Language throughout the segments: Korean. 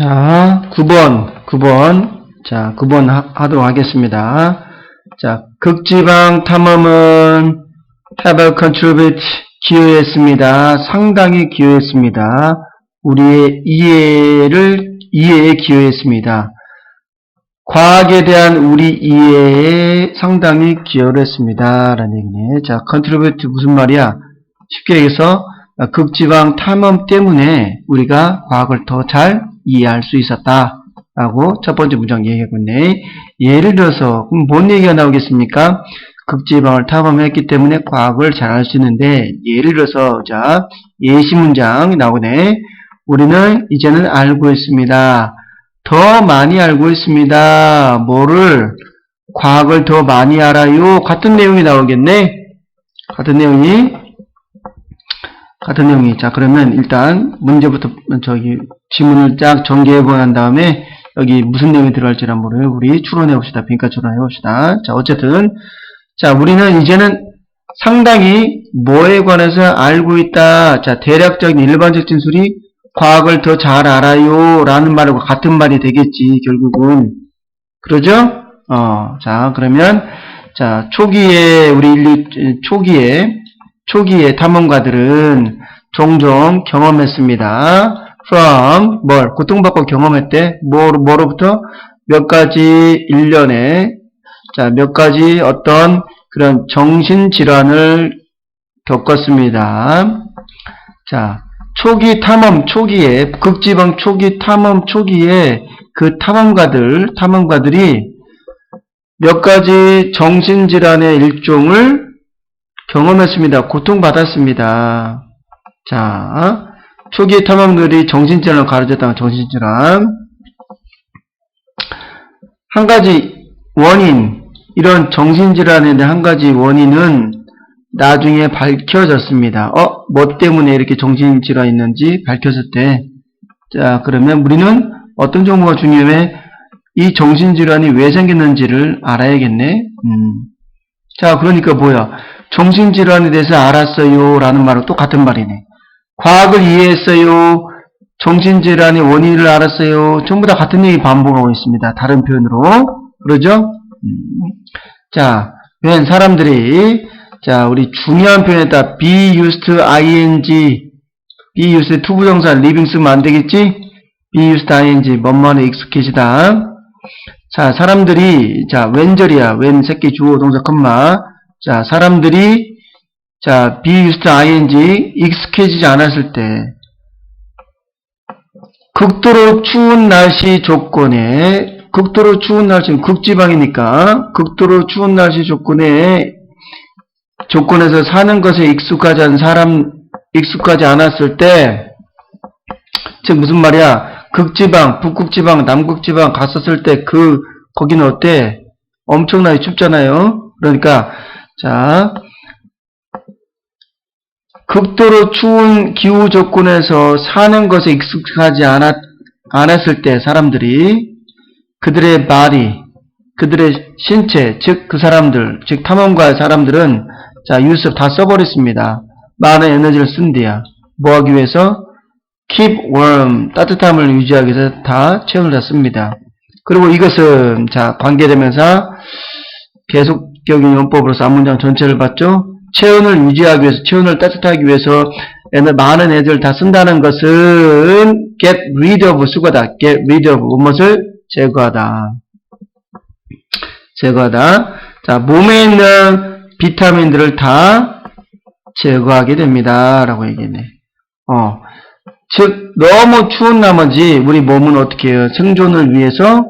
자, 9번, 9번. 자, 9번 하, 하도록 하겠습니다. 자, 극지방 탐험은 have contribute 기여했습니다. 상당히 기여했습니다. 우리의 이해를, 이해에 기여했습니다. 과학에 대한 우리 이해에 상당히 기여를 했습니다. 라는 얘기네. 자, contribute 무슨 말이야? 쉽게 얘기해서 극지방 탐험 때문에 우리가 과학을 더 잘 이해할 수 있었다. 라고 첫 번째 문장 있네. 예를 들어서, 그럼 뭔 얘기가 나오겠습니까? 극지방을 탐험했기 때문에 과학을 잘할수 있는데, 예를 들어서, 자, 예시 문장 나오네. 우리는 이제는 알고 있습니다. 더 많이 알고 있습니다. 뭐를? 과학을 더 많이 알아요. 같은 내용이 나오겠네? 같은 내용이 같은 내용이 자 그러면 일단 문제부터 저기 지문을 쫙 전개해 보한 다음에 여기 무슨 내용이 들어갈지 한번 우리 추론해 봅시다. 빈칸 추론 해 봅시다. 자 어쨌든 자 우리는 이제는 상당히 뭐에 관해서 알고 있다. 자 대략적인 일반적 진술이 과학을 더 잘 알아요. 라는 말과 같은 말이 되겠지 결국은. 그러죠? 어 자 그러면 자 초기에 우리 인류 초기에 초기에 탐험가들은 종종 경험했습니다. From 뭘 고통받고 경험했대 뭐, 뭐로부터 몇 가지 일련의 자몇 가지 어떤 그런 정신 질환을 겪었습니다. 자 초기 탐험 초기에 극지방 초기 탐험 초기에 그 탐험가들 탐험가들이 몇 가지 정신 질환의 일종을 경험했습니다. 고통받았습니다. 자, 초기 탐험들이 정신질환을 가르쳤다는 정신질환. 한 가지 원인, 이런 정신질환에 대한 한 가지 원인은 나중에 밝혀졌습니다. 어, 뭐 때문에 이렇게 정신질환이 있는지 밝혔을 때. 자, 그러면 우리는 어떤 정보가 중요해? 이 정신질환이 왜 생겼는지를 알아야겠네. 음. 자, 그러니까 뭐야? 정신질환에 대해서 알았어요. 라는 말은 똑같은 말이네. 과학을 이해했어요. 정신질환의 원인을 알았어요. 전부 다 같은 얘기 반복하고 있습니다. 다른 표현으로. 그러죠? 음. 자, 웬 사람들이, 자, 우리 중요한 표현에다 be used ing, be used 투부정사 living 쓰면 안 되겠지? be used ing, 뭐뭐는 익숙해지다. 자, 사람들이, 자, 웬절이야. 웬 새끼 주어 동사 컴마. 자, 사람들이 자, be used ing 익숙해지지 않았을 때 극도로 추운 날씨 조건에 극도로 추운 날씨 극지방이니까 극도로 추운 날씨 조건에 조건에서 사는 것에 익숙하지 않은 사람 익숙하지 않았을 때 즉 무슨 말이야? 극지방 북극지방 남극지방 갔었을 때 그 거기는 어때? 엄청나게 춥잖아요. 그러니까 자, 극도로 추운 기후 조건에서 사는 것에 익숙하지 않았, 않았을 때 사람들이 그들의 말이, 그들의 신체, 즉 그 사람들, 즉 탐험가의 사람들은 자, 유습 다 써버렸습니다. 많은 에너지를 쓴대야. 뭐 하기 위해서? keep warm, 따뜻함을 유지하기 위해서 다 체온을 다 씁니다. 그리고 이것은 자, 관계되면서 계속 적인 용법으로서 앞문장 전체를 봤죠. 체온을 유지하기 위해서, 체온을 따뜻하기 위해서 많은 애들 다 쓴다는 것은 get rid of 수거다. get rid of 무엇을 제거하다. 제거하다. 자, 몸에 있는 비타민들을 다 제거하게 됩니다. 라고 얘기했네. 어. 즉, 너무 추운 나머지 우리 몸은 어떻게 해요? 생존을 위해서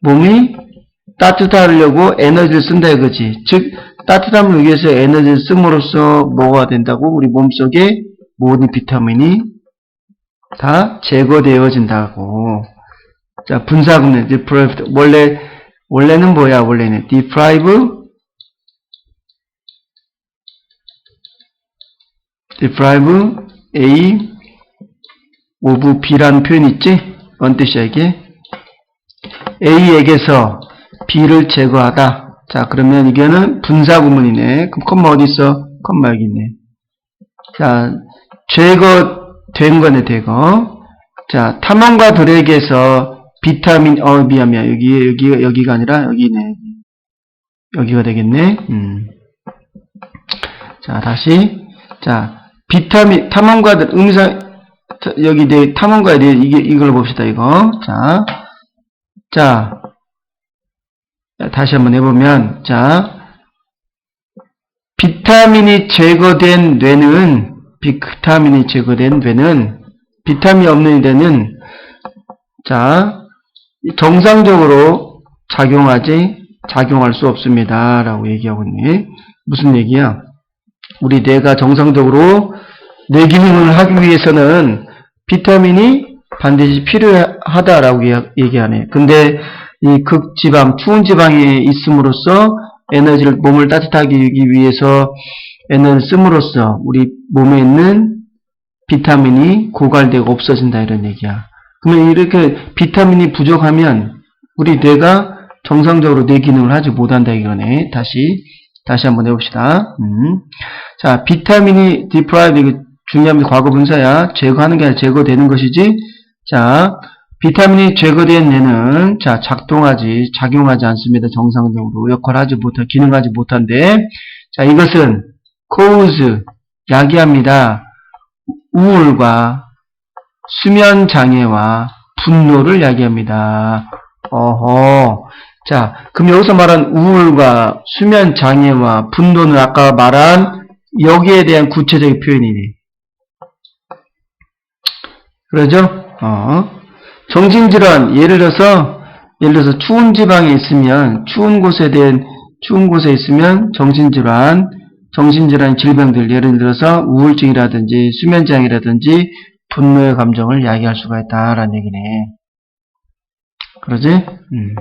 몸이 따뜻하려고 에너지를 쓴다 이거지. 즉 따뜻함을 위해서 에너지를 씀으로써 뭐가 된다고? 우리 몸속에 모든 비타민이 다 제거되어진다고. 자, 분사구문 deprived 원래 원래는 뭐야? 원래는 deprive deprive A of B라는 표현 있지? 뭔 뜻이야 이게? A에게서 B를 제거하다. 자, 그러면 이게는 분사 구문이네. 그럼 컴마 어디 있어? 컴마 여기 있네. 자, 제거된 거네, 대거. 자, 탐험가 들에게서 비타민, 어, 미안, 미안. 여기, 여기, 여기가 아니라 여기네. 여기가 되겠네. 음. 자, 다시. 자, 비타민, 탐험가들, 자, 여기 내 탐험가에 대해 이게, 이걸 봅시다, 이거. 자. 자. 자, 다시 한번 해보면, 자. 비타민이 제거된 뇌는, 비타민이 제거된 뇌는, 비타민이 없는 뇌는, 자, 정상적으로 작용하지, 작용할 수 없습니다. 라고 얘기하고 있네. 무슨 얘기야? 우리 뇌가 정상적으로 뇌 기능을 하기 위해서는 비타민이 반드시 필요하다라고 얘- 얘기하네. 근데 이 극지방, 추운 지방에 있음으로써 에너지를, 몸을 따뜻하게 하기 위해서 에너지를 씀으로써 우리 몸에 있는 비타민이 고갈되고 없어진다 이런 얘기야. 그러면 이렇게 비타민이 부족하면 우리 뇌가 정상적으로 뇌 기능을 하지 못한다 이거네. 다시 다시 한번 해봅시다. 음. 자, 비타민이 deprive 이거 중요합니다. 과거 분사야. 제거하는 게 아니라 제거되는 것이지. 자, 비타민이 제거된 뇌는 자 작동하지 작용하지 않습니다. 정상적으로 역할하지 못한 기능하지 못한데 자 이것은 cause 야기합니다. 우울과 수면 장애와 분노를 야기합니다. 어허. 자, 그럼 여기서 말한 우울과 수면 장애와 분노는 아까 말한 여기에 대한 구체적인 표현이네. 그러죠? 어. 정신질환, 예를 들어서, 예를 들어서 추운 지방에 있으면, 추운 곳에 대한, 추운 곳에 있으면 정신질환, 정신질환 질병들, 예를 들어서 우울증이라든지 수면장애라든지 분노의 감정을 야기할 수가 있다라는 얘기네. 그러지? 음.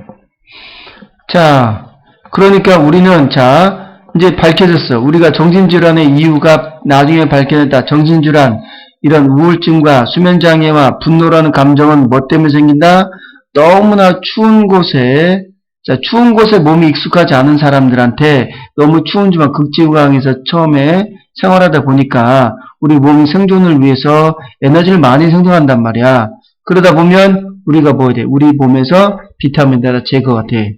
자, 그러니까 우리는 자 이제 밝혀졌어. 우리가 정신질환의 이유가 나중에 밝혀졌다. 정신질환 이런 우울증과 수면장애와 분노라는 감정은 뭐 때문에 생긴다? 너무나 추운 곳에 자 추운 곳에 몸이 익숙하지 않은 사람들한테 너무 추운 지방 극지방에서 처음에 생활하다 보니까 우리 몸이 생존을 위해서 에너지를 많이 생성한단 말이야. 그러다 보면 우리가 뭐 돼? 우리 몸에서 비타민이 제거가 돼.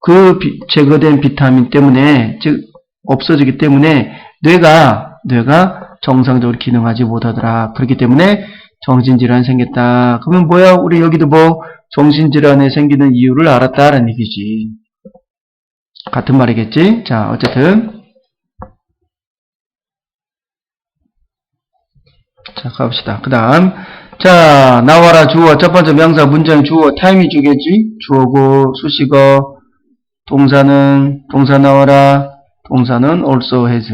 그 비- 제거된 비타민 때문에 즉 없어지기 때문에 뇌가 뇌가 정상적으로 기능하지 못하더라. 그렇기 때문에 정신질환이 생겼다. 그러면 뭐야? 우리 여기도 뭐 정신질환에 생기는 이유를 알았다라는 얘기지. 같은 말이겠지? 자, 어쨌든 자, 가봅시다. 그 다음. 자, 나와라 주어. 첫 번째 명사 문장 주어. 타임이 주겠지? 주어고, 수식어. 동사는, 동사 나와라. 동사는 also has.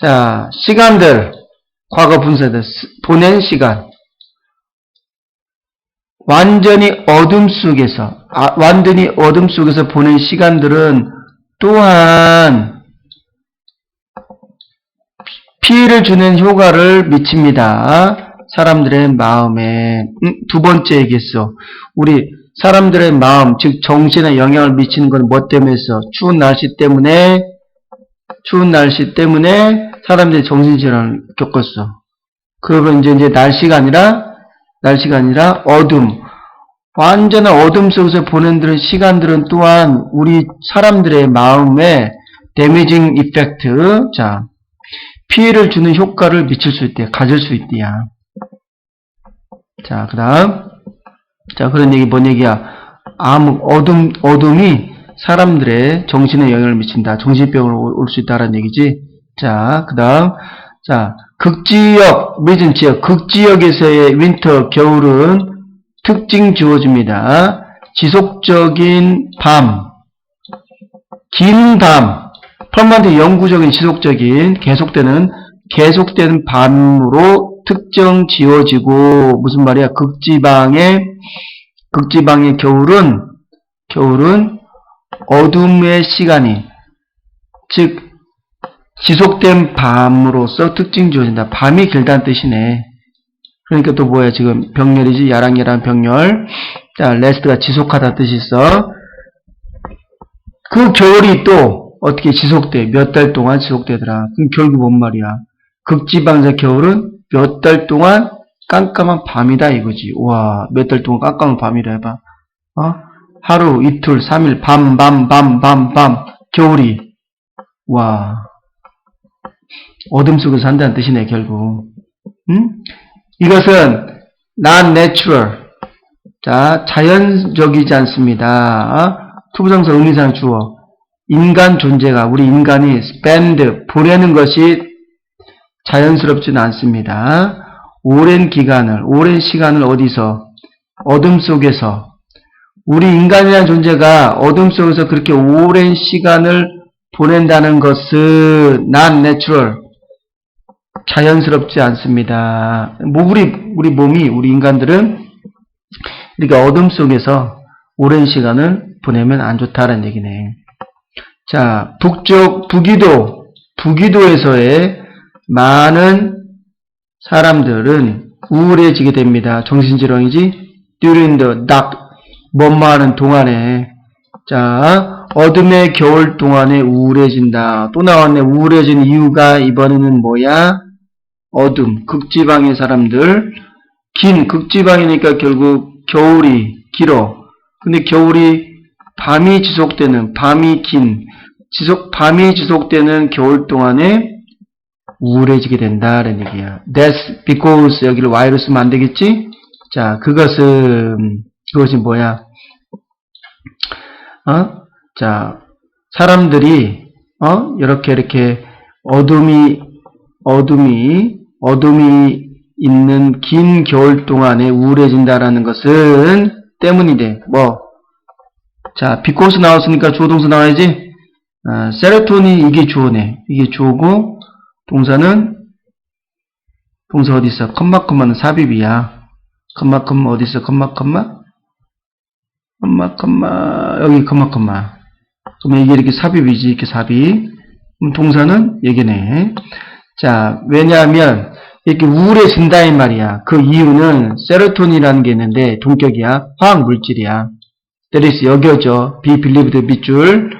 자, 시간들. 과거 분사들. 스- 보낸 시간. 완전히 어둠 속에서, 아, 완전히 어둠 속에서 보낸 시간들은 또한 피해를 주는 효과를 미칩니다. 사람들의 마음에 음, 두 번째 얘기했어. 우리 사람들의 마음, 즉 정신에 영향을 미치는 건 뭐 때문에 했어? 추운 날씨 때문에 추운 날씨 때문에 사람들이 정신질환을 겪었어. 그러면 이제 이제 날씨가 아니라 날씨가 아니라 어둠. 완전한 어둠 속에서 보낸 시간들은 또한 우리 사람들의 마음에 데미징 이펙트, 자, 피해를 주는 효과를 미칠 수 있대, 가질 수 있대야. 자, 그 다음. 자, 그런 얘기, 뭔 얘기야? 암, 어둠, 어둠이 사람들의 정신에 영향을 미친다. 정신병을 올수 있다라는 얘기지. 자, 그 다음. 자, 극지역, 미진 지역, 극지역에서의 윈터, 겨울은 특징 주어집니다. 지속적인 밤, 긴 밤, 퍼먼트 영구적인 지속적인 계속되는 계속되는 밤으로 특정 지어지고 무슨 말이야? 극지방의 극지방의 겨울은 겨울은 어둠의 시간이 즉 지속된 밤으로서 특징 주어진다. 밤이 길다는 뜻이네. 그러니까 또 뭐야 지금 병렬이지 야랑야랑 병렬. 자 레스트가 지속하다 뜻이 있어. 그 겨울이 또 어떻게 지속돼? 몇 달 동안 지속되더라. 그럼 결국 뭔 말이야? 극지방자 겨울은 몇 달 동안 깜깜한 밤이다 이거지. 와, 몇 달 동안 깜깜한 밤이라 해봐. 어? 하루, 이틀, 삼일, 밤, 밤, 밤, 밤, 밤, 겨울이. 와. 어둠 속에서 산다는 뜻이네, 결국. 응? 이것은 not natural. 자, 자연적이지 않습니다. 어? 투부정사 의미상 주어. 인간 존재가, 우리 인간이 spend, 보내는 것이 자연스럽지는 않습니다. 오랜 기간을, 오랜 시간을 어디서? 어둠 속에서. 우리 인간이라는 존재가 어둠 속에서 그렇게 오랜 시간을 보낸다는 것은 not natural. 자연스럽지 않습니다. 뭐 우리 우리 몸이 우리 인간들은 이렇게 어둠 속에서 오랜 시간을 보내면 안 좋다라는 얘기네. 자, 북쪽 북위도 북위도에서의 많은 사람들은 우울해지게 됩니다. 정신질환이지. during the dark 뭐뭐하는 동안에 자 어둠의 겨울 동안에 우울해진다. 또 나왔네. 우울해진 이유가 이번에는 뭐야? 어둠, 극지방의 사람들, 긴 극지방이니까 결국 겨울이 길어. 근데 겨울이 밤이 지속되는, 밤이 긴, 지속, 밤이 지속되는 겨울 동안에 우울해지게 된다라는 얘기야. That's because 여기를 Y로 쓰면 안 되겠지? 자, 그것은, 그것이 뭐야? 어? 자, 사람들이, 어? 이렇게, 이렇게, 어둠이, 어둠이, 어둠이 있는 긴 겨울 동안에 우울해진다라는 것은 때문이래. 뭐, 자, because 나왔으니까 주어 동사 나와야지? 아, 세로토닌 이게 주어네. 이게 주어고, 동사는, 동사 어디 있어? 컴마, 컴마는 삽입이야. 컴마, 컴마 어디 있어? 컴마, 컴마? 컴마, 컴마, 여기 컴마, 컴마. 그러면 이게 이렇게 삽입이지, 이렇게 삽입. 그럼 동사는 얘기네. 자, 왜냐하면 이렇게 우울해진다 이 말이야. 그 이유는 세로토닌이라는 게 있는데 동격이야. 화학 물질이야. 때리스 여겨져. believed 밑줄.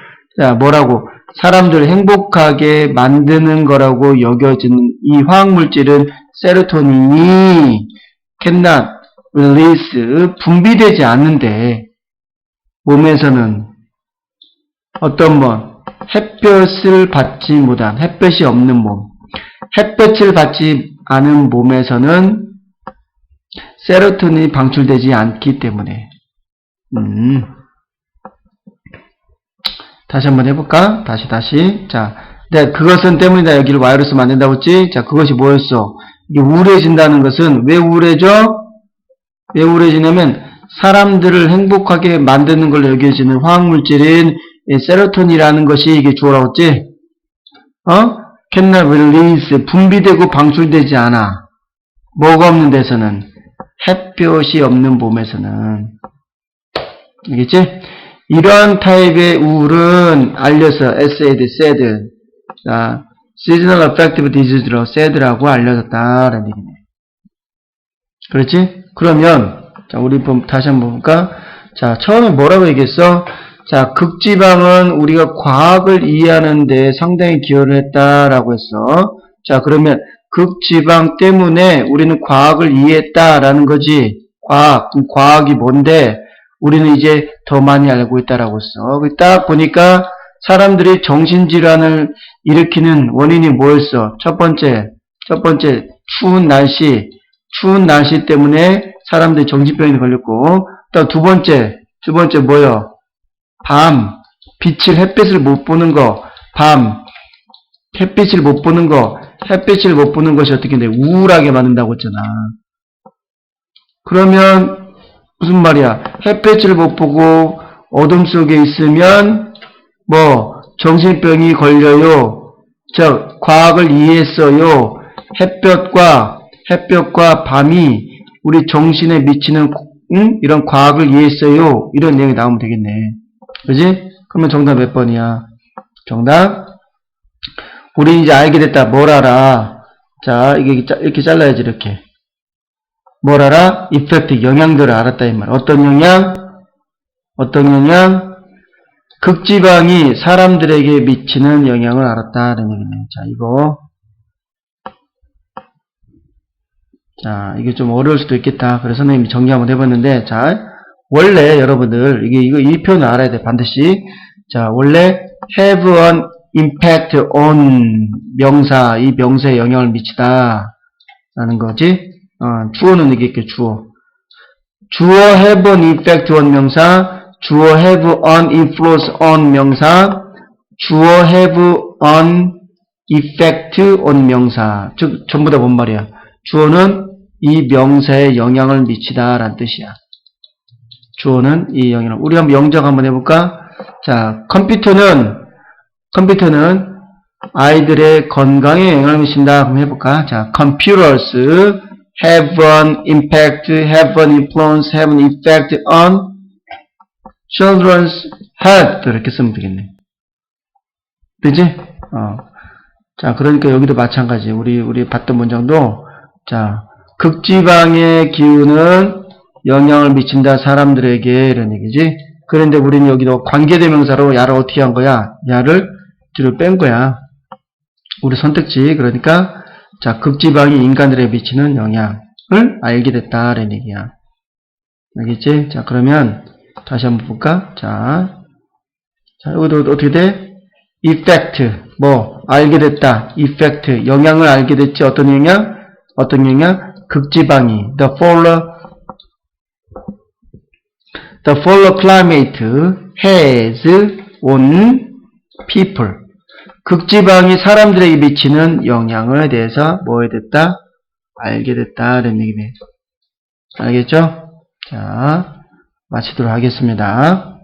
자, 뭐라고? 사람들 행복하게 만드는 거라고 여겨지는 이 화학 물질은 세로토닌이 cannot release 분비되지 않는데 몸에서는 어떤 뭐 햇볕을 받지 못한 햇볕이 없는 몸 햇볕을 받지 않은 몸에서는 세로토닌이 방출되지 않기 때문에 음. 다시 한번 해볼까? 다시 다시 자, 네, 그것은 때문이다 여기를 안 된다고 했지? 자, 그것이 뭐였어? 이게 우울해진다는 것은 왜 우울해져? 왜 우울해지냐면 사람들을 행복하게 만드는 걸 여겨지는 화학물질인 이 세로토닌이라는 것이 이게 주어라고 했지? 어? Cannot 분비되고 방출되지 않아. 뭐가 없는 데서는 햇볕이 없는 몸에서는 알겠지? 이러한 타입의 우울은 알려서 SAD, SAD, 자, seasonal affective disease로 SAD라고 알려졌다라는 얘기네. 그렇지? 그러면 자, 우리 좀 다시 한번 볼까? 자, 처음에 뭐라고 얘기했어? 자, 극지방은 우리가 과학을 이해하는데 상당히 기여를 했다라고 했어. 자, 그러면 극지방 때문에 우리는 과학을 이해했다라는 거지. 과학, 그럼 과학이 뭔데? 우리는 이제 더 많이 알고 있다라고 했어. 그딱 보니까 사람들이 정신질환을 일으키는 원인이 뭐였어? 첫 번째, 첫 번째, 추운 날씨, 추운 날씨 때문에 사람들이 정신병에 걸렸고, 또 두 번째, 두 번째 뭐요? 밤, 빛을, 햇빛을 못 보는 거, 밤, 햇빛을 못 보는 거, 햇빛을 못 보는 것이 어떻게 돼? 우울하게 만든다고 했잖아. 그러면, 무슨 말이야? 햇빛을 못 보고 어둠 속에 있으면, 뭐, 정신병이 걸려요. 즉, 과학을 이해했어요. 햇볕과, 햇볕과 밤이 우리 정신에 미치는, 응? 이런 과학을 이해했어요. 이런 내용이 나오면 되겠네. 그지? 그러면 정답 몇 번이야? 정답. 우리 이제 알게 됐다. 뭘 알아? 자, 이게 짜- 이렇게 잘라야지, 이렇게. 뭘 알아? 이펙트, 영향들을 알았다, 이 말. 어떤 영향? 어떤 영향? 극지방이 사람들에게 미치는 영향을 알았다는 얘기네. 자, 이거. 자, 이게 좀 어려울 수도 있겠다. 그래서 선생님이 정리 한번 해봤는데, 자, 원래 여러분들, 이게, 이거 이 표현을 알아야 돼, 반드시. 자, 원래 have an impact on 명사, 이 명사에 영향을 미치다. 라는 거지. 어, 주어는 이게 이렇게 주어. 주어 have an effect on 명사, 주어 have an influence on 명사, 주어 have an effect on 명사. 즉, 전부 다 뭔 말이야. 주어는 이 명사에 영향을 미치다 라는 뜻이야. 주어는 이 영향을. 우리 한번 영작 한번 해볼까? 자, 컴퓨터는, 컴퓨터는 아이들의 건강에 영향을 미친다. 한번 해볼까? 자, computers have an impact, have an influence, have an effect on children's health. 이렇게 쓰면 되겠네. 그지? 어. 자, 그러니까 여기도 마찬가지. 우리, 우리 봤던 문장도, 자, 극지방의 기후는 영향을 미친다, 사람들에게. 이런 얘기지. 그런데 우리는 여기도 관계대명사로 야를 어떻게 한 거야? 야를 뒤로 뺀 거야. 우리 선택지. 그러니까, 자, 극지방이 인간들에게 미치는 영향을 알게 됐다. 라는 얘기야. 알겠지? 자, 그러면, 다시 한번 볼까? 자, 자, 여기도 어떻게 돼? effect, 뭐, 알게 됐다. effect, 영향을 알게 됐지. 어떤 영향? 어떤 영향? 극지방이, the polar, the polar climate has on people. 극지방이 사람들에게 미치는 영향에 대해서 뭐에 됐다? 알게 됐다. 라는 얘기네. 알겠죠? 자, 마치도록 하겠습니다.